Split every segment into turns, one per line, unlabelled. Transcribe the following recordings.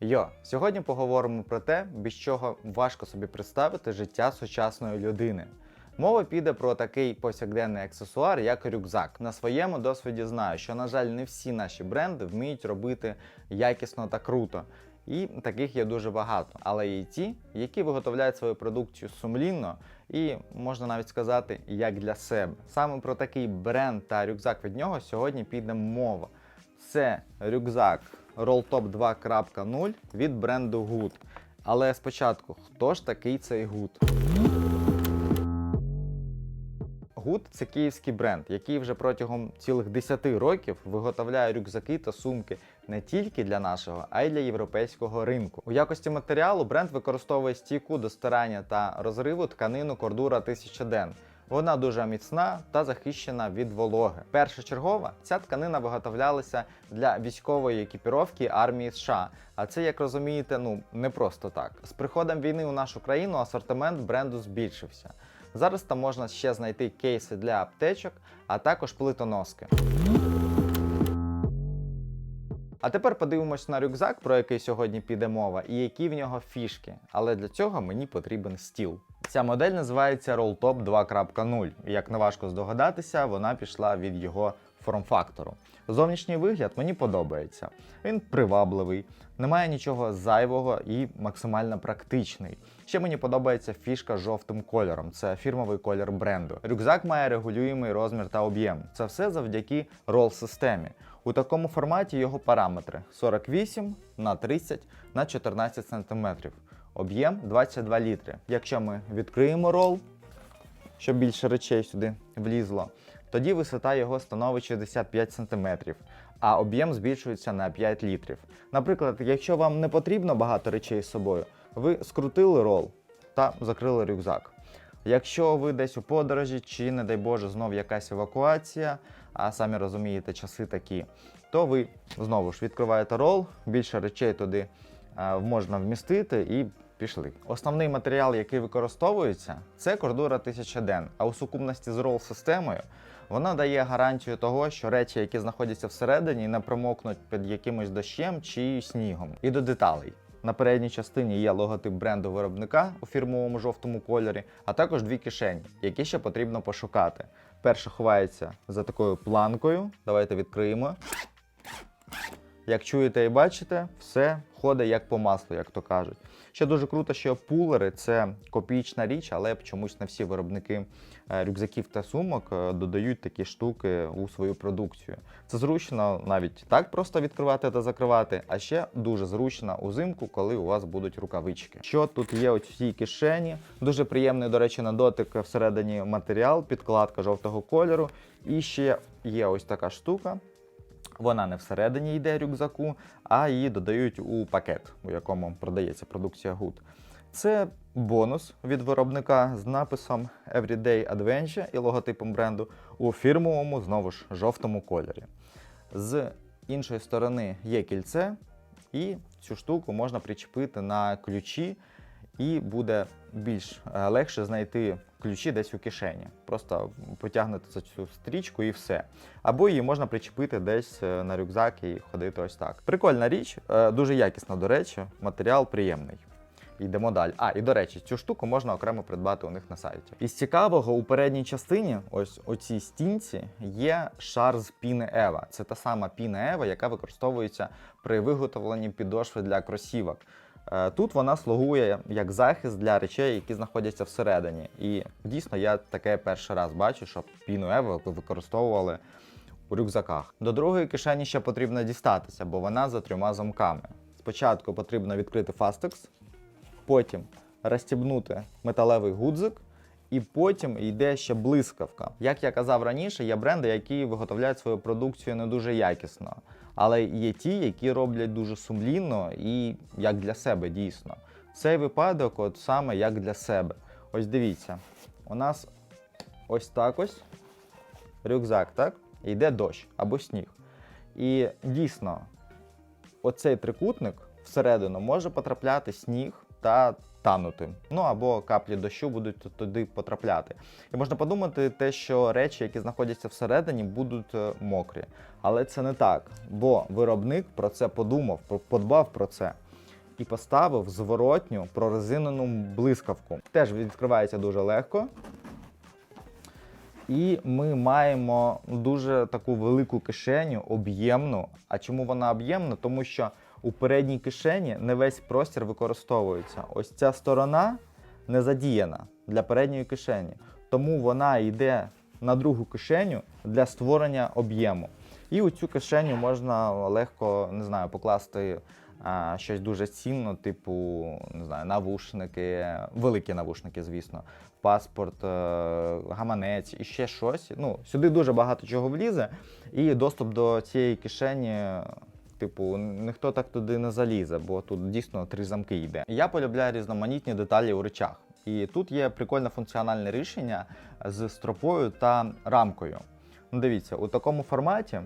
Йо, сьогодні поговоримо про те, без чого важко собі представити життя сучасної людини. Мова піде про такий повсякденний аксесуар, як рюкзак. На своєму досвіді знаю, що, на жаль, не всі наші бренди вміють робити якісно та круто. І таких є дуже багато. Але є й ті, які виготовляють свою продукцію сумлінно і можна навіть сказати, як для себе. Саме про такий бренд та рюкзак від нього сьогодні піде мова. Це рюкзак Rolltop 2.0 від бренду Good. Але спочатку, хто ж такий цей Good? Good – це київський бренд, який вже протягом цілих 10 років виготовляє рюкзаки та сумки не тільки для нашого, а й для європейського ринку. У якості матеріалу бренд використовує стійку до стирання та розриву тканину кордура 1000 ден. Вона дуже міцна та захищена від вологи. Першочергова ця тканина виготовлялася для військової екіпіровки армії США. А це, як розумієте, ну не просто так. З приходом війни у нашу країну асортимент бренду збільшився. Зараз там можна ще знайти кейси для аптечок, а також плитоноски. А тепер подивимось на рюкзак, про який сьогодні піде мова, і які в нього фішки. Але для цього мені потрібен стіл. Ця модель називається Rolltop 2.0. Як не важко здогадатися, вона пішла від його форм-фактору. Зовнішній вигляд мені подобається. Він привабливий, немає нічого зайвого і максимально практичний. Ще мені подобається фішка жовтим кольором. Це фірмовий колір бренду. Рюкзак має регулюємий розмір та об'єм. Це все завдяки рол-системі. У такому форматі його параметри 48 на 30 на 14 см. Об'єм 22 літри. Якщо ми відкриємо рол, щоб більше речей сюди влізло, тоді висота його становить 65 см, а об'єм збільшується на 5 літрів. Наприклад, якщо вам не потрібно багато речей з собою, ви скрутили рол та закрили рюкзак. Якщо ви десь у подорожі, чи, не дай Боже, знов якась евакуація, а самі розумієте, часи такі, то ви знову ж відкриваєте рол, більше речей туди е, можна вмістити і пішли. Основний матеріал, який використовується, це кордура 1000 ден. А у сукупності з рол-системою вона дає гарантію того, що речі, які знаходяться всередині, не промокнуть під якимось дощем чи снігом. І до деталей. На передній частині є логотип бренду виробника у фірмовому жовтому кольорі, а також дві кишені, які ще потрібно пошукати. Перша ховається за такою планкою. Давайте відкриємо. Як чуєте і бачите, все ходить як по маслу, як то кажуть. Ще дуже круто, що пулери це копійчна річ, але чомусь не всі виробники е, рюкзаків та сумок е, додають такі штуки у свою продукцію. Це зручно навіть так просто відкривати та закривати, а ще дуже зручно узимку, коли у вас будуть рукавички. Що тут є у цій кишені? Дуже приємний, до речі, на дотик всередині матеріал, підкладка жовтого кольору. І ще є ось така штука. Вона не всередині йде рюкзаку, а її додають у пакет, у якому продається продукція Good. Це бонус від виробника з написом Everyday Adventure і логотипом бренду у фірмовому, знову ж, жовтому кольорі. З іншої сторони є кільце, і цю штуку можна причепити на ключі, і буде більш е, легше знайти ключі десь у кишені. Просто потягнути за цю стрічку і все. Або її можна причепити десь е, на рюкзак і ходити ось так. Прикольна річ, е, дуже якісна, до речі, матеріал приємний. Йдемо далі. А, і до речі, цю штуку можна окремо придбати у них на сайті. Із цікавого, у передній частині, ось у цій стінці, є шар з піни Ева. Це та сама піна Ева, яка використовується при виготовленні підошви для кросівок. Е, Тут вона слугує як захист для речей, які знаходяться всередині. І дійсно я таке перший раз бачу, що піну Ева використовували у рюкзаках. До другої кишені ще потрібно дістатися, бо вона за трьома замками. Спочатку потрібно відкрити фастекс, потім розстібнути металевий гудзик, і потім йде ще блискавка. Як я казав раніше, є бренди, які виготовляють свою продукцію не дуже якісно, але є ті, які роблять дуже сумлінно і як для себе дійсно. Цей випадок, от саме як для себе. Ось дивіться, у нас ось так ось рюкзак, так? Йде дощ або сніг. І дійсно, оцей трикутник всередину може потрапляти сніг та танути. Ну або каплі дощу будуть туди потрапляти. І можна подумати, те, що речі, які знаходяться всередині, будуть е, мокрі. Але це не так, бо виробник про це подумав, подбав про це. і поставив зворотню прорезинену блискавку. Теж відкривається дуже легко. І ми маємо дуже таку велику кишеню, об'ємну. А чому вона об'ємна? Тому що у передній кишені не весь простір використовується. Ось ця сторона не задіяна для передньої кишені. Тому вона йде на другу кишеню для створення об'єму. І у цю кишеню можна легко не знаю, покласти а, щось дуже цінно, типу не знаю, навушники, великі навушники, звісно, паспорт, е, гаманець і ще щось. Ну, сюди дуже багато чого влізе, і доступ до цієї кишені. Типу, ніхто так туди не залізе, бо тут дійсно три замки йде. Я полюбляю різноманітні деталі у речах. І тут є прикольне функціональне рішення з стропою та рамкою. Ну, дивіться, у такому форматі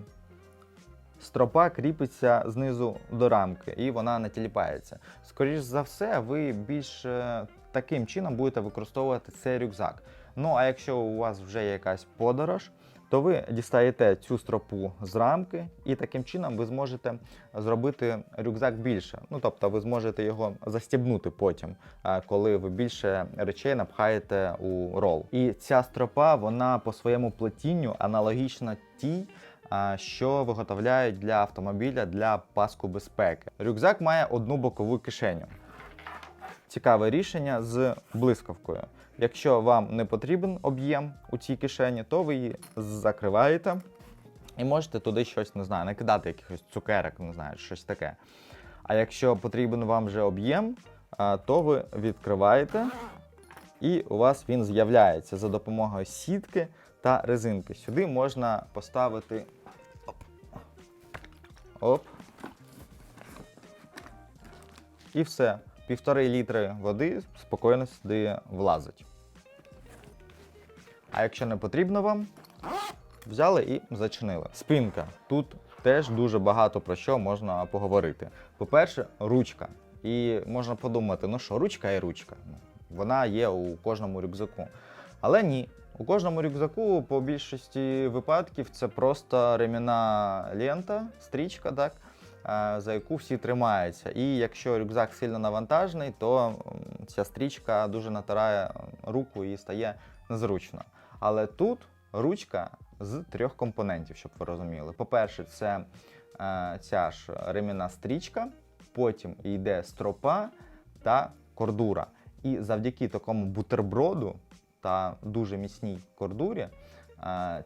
стропа кріпиться знизу до рамки і вона не тіліпається. Скоріше за все, ви більш е, таким чином будете використовувати цей рюкзак. Ну а якщо у вас вже є якась подорож, то ви дістаєте цю стропу з рамки, і таким чином ви зможете зробити рюкзак більше. Ну тобто ви зможете його застібнути потім, е, коли ви більше речей напхаєте у рол. І ця стропа вона по своєму плетінню аналогічна тій. Що виготовляють для автомобіля для паску безпеки. Рюкзак має одну бокову кишеню. Цікаве рішення з блискавкою. Якщо вам не потрібен об'єм у цій кишені, то ви її закриваєте і можете туди щось, не знаю, накидати якихось цукерок, не знаю, щось таке. А якщо потрібен вам вже об'єм, то ви відкриваєте, і у вас він з'являється за допомогою сітки та резинки. Сюди можна поставити оп, оп. І все. Півтори літри води спокійно сюди влазить. А якщо не потрібно вам, взяли і зачинили. Спинка. Тут теж дуже багато про що можна поговорити. По-перше, ручка. І можна подумати, ну що, ручка і ручка. Ну, Вона є у кожному рюкзаку. Але ні. У кожному рюкзаку по більшості випадків це просто ремінна лента, стрічка, так, за яку всі тримаються. І якщо рюкзак сильно навантажений, то ця стрічка дуже натирає руку і стає незручно. Але тут ручка з трьох компонентів, щоб ви розуміли. По-перше, це е, ця ж ремінна стрічка, потім йде стропа та кордура. І завдяки такому бутерброду та дуже міцній кордурі, е,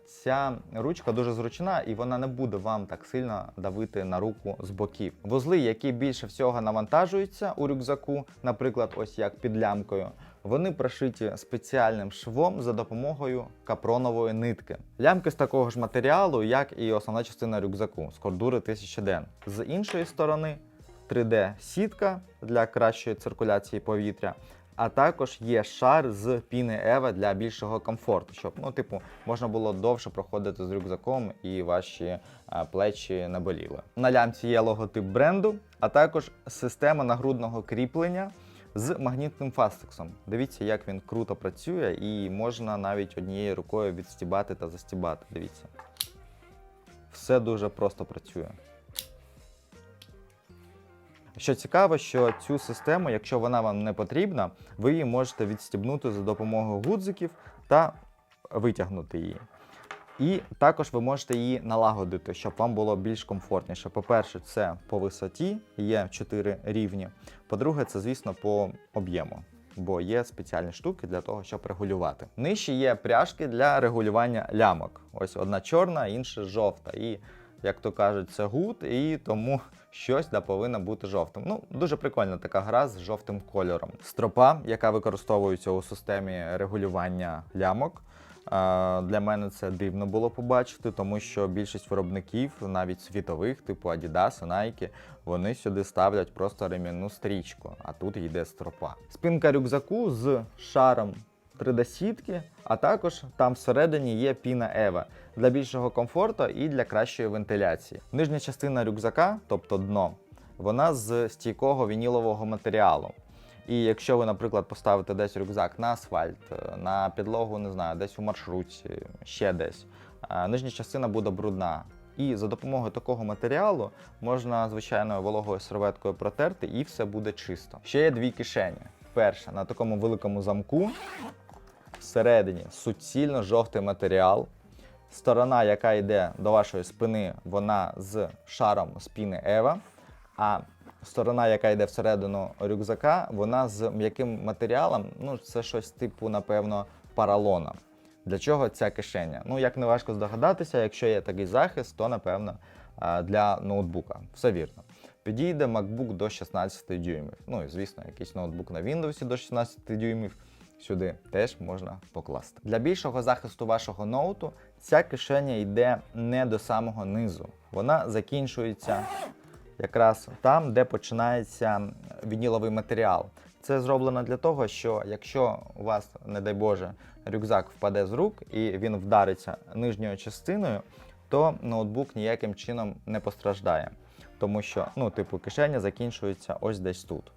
ця ручка дуже зручна і вона не буде вам так сильно давити на руку з боків. Вузли, які більше всього навантажуються у рюкзаку, наприклад, ось як під лямкою, вони прошиті спеціальним швом за допомогою капронової нитки. Лямки з такого ж матеріалу, як і основна частина рюкзаку з кордури 1000 ден. З іншої сторони 3D-сітка для кращої циркуляції повітря. А також є шар з піни Ева для більшого комфорту, щоб ну, типу, можна було довше проходити з рюкзаком і ваші а, плечі не боліли. На лямці є логотип бренду, а також система нагрудного кріплення з магнітним фастексом. Дивіться, як він круто працює, і можна навіть однією рукою відстібати та застібати. Дивіться. Все дуже просто працює. Що цікаво, що цю систему, якщо вона вам не потрібна, ви її можете відстібнути за допомогою гудзиків та витягнути її. І також ви можете її налагодити, щоб вам було більш комфортніше. По-перше, це по висоті, є 4 рівні. По-друге, це, звісно, по об'єму, бо є спеціальні штуки для того, щоб регулювати. Нижче є пряжки для регулювання лямок. Ось одна чорна, інша жовта. І, як то кажуть, це гуд, і тому щось да повинно бути жовтим. Ну, дуже прикольна така гра з жовтим кольором. Стропа, яка використовується у системі регулювання лямок. Е, Для мене це дивно було побачити, тому що більшість виробників, навіть світових, типу Adidas, Nike, вони сюди ставлять просто ремінну стрічку, а тут йде стропа. Спинка рюкзаку з шаром 3D-сітки, а також там всередині є піна Ева для більшого комфорту і для кращої вентиляції. Нижня частина рюкзака, тобто дно, вона з стійкого вінілового матеріалу. І якщо ви, наприклад, поставите десь рюкзак на асфальт, е, на підлогу, не знаю, десь у маршрутці, ще десь, е, нижня частина буде брудна. І за допомогою такого матеріалу можна звичайною вологою серветкою протерти, і все буде чисто. Ще є дві кишені. Перша на такому великому замку. Всередині суцільно жовтий матеріал. Сторона, яка йде до вашої спини, вона з шаром спіни Ева. А сторона, яка йде всередину рюкзака, вона з м'яким матеріалом. Ну, це щось типу, напевно, паралона. Для чого ця кишеня? Ну, як не важко здогадатися, якщо є такий захист, то напевно для ноутбука. Все вірно. Підійде MacBook до 16 дюймів. Ну і звісно, якийсь ноутбук на Windows до 16 дюймів. Сюди теж можна покласти. Для більшого захисту вашого ноуту ця кишеня йде не до самого низу. Вона закінчується якраз там, де починається вініловий матеріал. Це зроблено для того, що якщо у вас, не дай Боже, рюкзак впаде з рук і він вдариться нижньою частиною, то ноутбук ніяким чином не постраждає. Тому що, ну, типу, кишеня закінчується ось десь тут.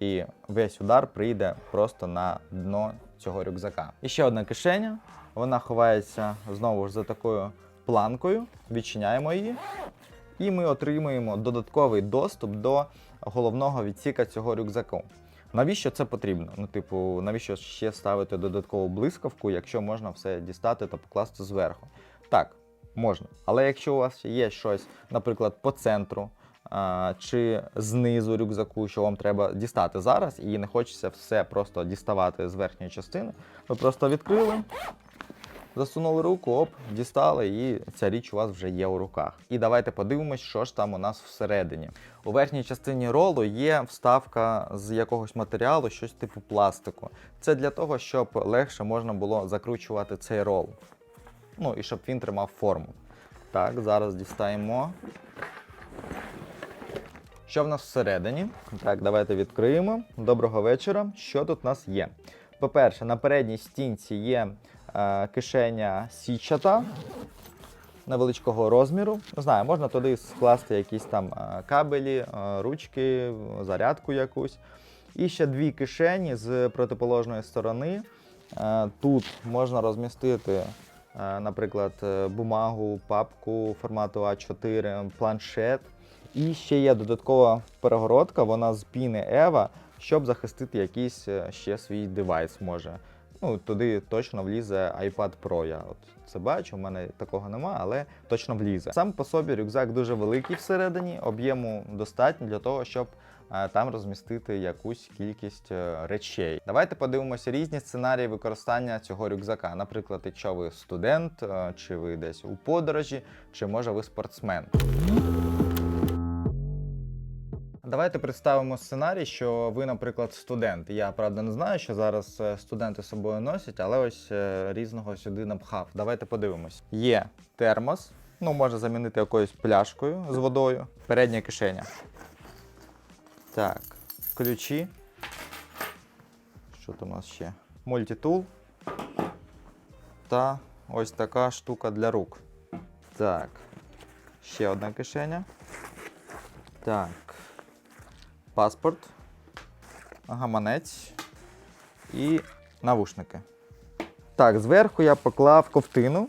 І весь удар прийде просто на дно цього рюкзака. І ще одна кишеня. Вона ховається знову ж за такою планкою. Відчиняємо її. І ми отримуємо додатковий доступ до головного відсіка цього рюкзаку. Навіщо це потрібно? Ну, типу, навіщо ще ставити додаткову блискавку, якщо можна все дістати та покласти зверху? Так, можна. Але якщо у вас є щось, наприклад, по центру чи знизу рюкзаку, що вам треба дістати зараз, і не хочеться все просто діставати з верхньої частини, ви просто відкрили, засунули руку, оп, дістали, і ця річ у вас вже є у руках. І давайте подивимось, що ж там у нас всередині. У верхній частині ролу є вставка з якогось матеріалу, щось типу пластику. Це для того, щоб легше можна було закручувати цей рол. Ну і щоб він тримав форму. Так, зараз дістаємо. Що в нас всередині? Так, давайте відкриємо. Доброго вечора. Що тут у нас є? По-перше, на передній стінці є е, кишеня січата невеличкого розміру. Не знаю, можна туди скласти якісь там е, кабелі, е, ручки, зарядку якусь. І ще дві кишені з протиположної сторони. Е, Тут можна розмістити, наприклад, бумагу, папку формату А4, планшет. І ще є додаткова перегородка, вона з піни Ева, щоб захистити якийсь е, ще свій девайс може. Ну, туди точно влізе iPad Pro. Я от це бачу, у мене такого нема, але точно влізе. Сам по собі рюкзак дуже великий всередині, об'єму достатньо для того, щоб е, там розмістити якусь кількість е, речей. Давайте подивимося різні сценарії використання цього рюкзака. Наприклад, якщо ви студент, чи ви десь у подорожі, чи може ви спортсмен. Давайте представимо сценарій, що ви, наприклад, студент. Я правда не знаю, що зараз е, студенти з собою носять, але ось е, різного сюди напхав. Давайте подивимось. Є термос, ну можна замінити якоюсь пляшкою з водою. Передня кишеня. Так, ключі. Що там у нас ще? Мультитул. Та ось така штука для рук. Так. Ще одна кишеня. Так. Паспорт, гаманець і навушники. Так, зверху я поклав ковтину,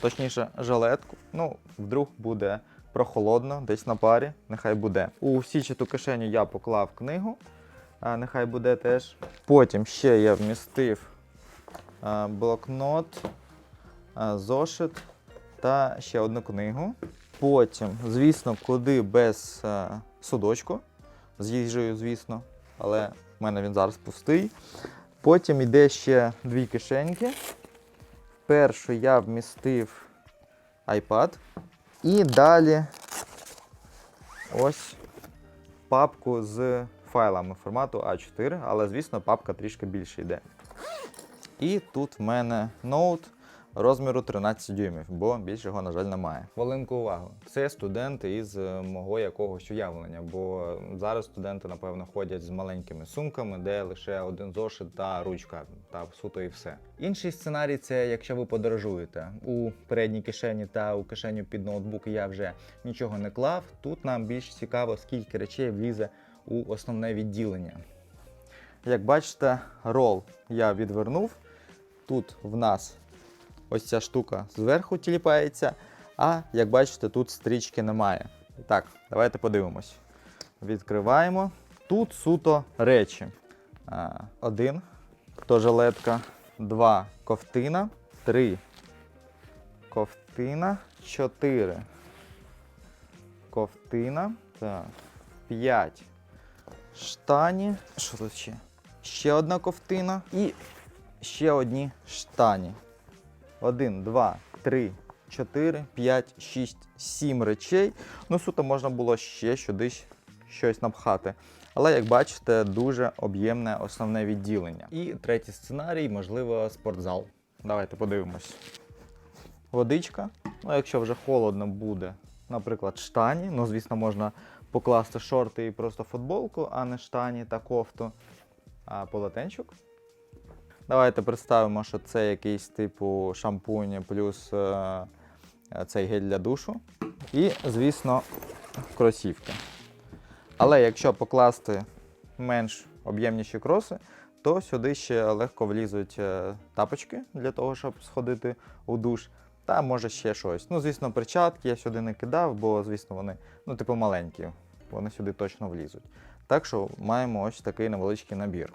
точніше, жилетку. Ну, вдруг буде прохолодно, десь на парі, нехай буде. У січату кишеню я поклав книгу, а, нехай буде теж. Потім ще я вмістив а, блокнот, а, зошит та ще одну книгу. Потім, звісно, куди без судочку з їжею, звісно, але в мене він зараз пустий. Потім йде ще дві кишеньки. Першу я вмістив iPad. І далі ось папку з файлами формату А4, але, звісно, папка трішки більше йде. І тут в мене ноут розміру 13 дюймів, бо більше його, на жаль, немає. Хвилинку увагу. Це студенти із е, мого якогось уявлення, бо зараз студенти, напевно, ходять з маленькими сумками, де лише один зошит та ручка, та суто і все. Інший сценарій це якщо ви подорожуєте. У передній кишені та у кишеню під ноутбук я вже нічого не клав. Тут нам більш цікаво, скільки речей влізе у основне відділення. Як бачите, рол я відвернув. Тут в нас ось ця штука зверху тіліпається, А як бачите, тут стрічки немає. Так, давайте подивимось. Відкриваємо. Тут суто речі. Один то жилетка, два ковтина, три ковтина, чотири ковтина. Так. П'ять штані. Що тут ще? Ще одна ковтина і ще одні штані. Один, два, три, чотири, п'ять, шість, сім речей. Ну, суто можна було ще сюди щось напхати. Але, як бачите, дуже об'ємне основне відділення. І третій сценарій, можливо, спортзал. Давайте подивимось. Водичка. Ну, якщо вже холодно буде, наприклад, штані. Ну, звісно, можна покласти шорти і просто футболку, а не штані та кофту. А полотенчик. Давайте представимо, що це якийсь типу шампунь плюс е, цей гель для душу. І, звісно, кросівки. Але якщо покласти менш об'ємніші кроси, то сюди ще легко влізуть е, тапочки для того, щоб сходити у душ. Та може ще щось. Ну, звісно, перчатки я сюди не кидав, бо, звісно, вони, ну, типу, маленькі. Вони сюди точно влізуть. Так що маємо ось такий невеличкий набір.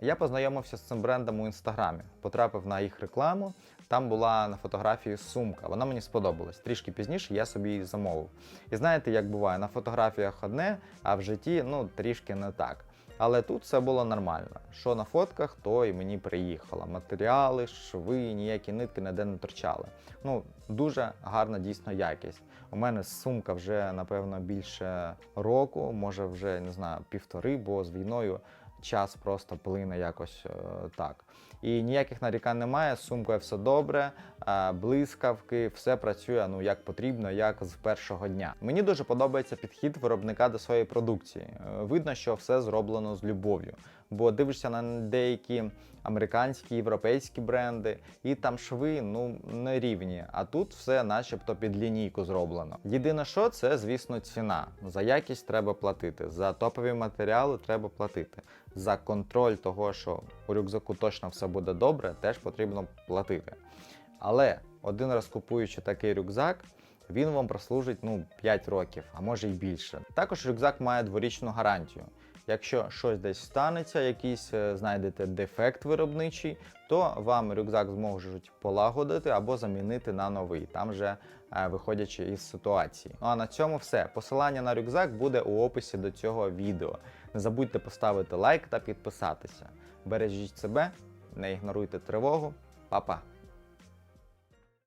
Я познайомився з цим брендом у інстаграмі, потрапив на їх рекламу. Там була на фотографії сумка. Вона мені сподобалась. Трішки пізніше я собі її замовив. І знаєте, як буває, на фотографіях одне, а в житті ну трішки не так. Але тут все було нормально. Що на фотках, то і мені приїхало. Матеріали, шви, ніякі нитки ніде не торчали. Ну, дуже гарна дійсно якість. У мене сумка вже, напевно, більше року, може вже не знаю, півтори, бо з війною час просто плине якось е, так. І ніяких нарікань немає, з сумкою все добре, е, блискавки, все працює ну як потрібно, як з першого дня. Мені дуже подобається підхід виробника до своєї продукції. Е, Видно, що все зроблено з любов'ю. Бо дивишся на деякі американські, європейські бренди, і там шви ну не рівні. А тут все, начебто, під лінійку зроблено. Єдине, що це, звісно, ціна. За якість треба платити, за топові матеріали треба платити. За контроль того, що у рюкзаку точно все буде добре, теж потрібно платити. Але один раз купуючи такий рюкзак, він вам прослужить ну 5 років, а може й більше. Також рюкзак має дворічну гарантію. Якщо щось десь станеться, якийсь е, знайдете дефект виробничий, то вам рюкзак зможуть полагодити або замінити на новий, там же е, виходячи із ситуації. Ну а на цьому все. Посилання на рюкзак буде у описі до цього відео. Не забудьте поставити лайк та підписатися. Бережіть себе, не ігноруйте тривогу. Па-па!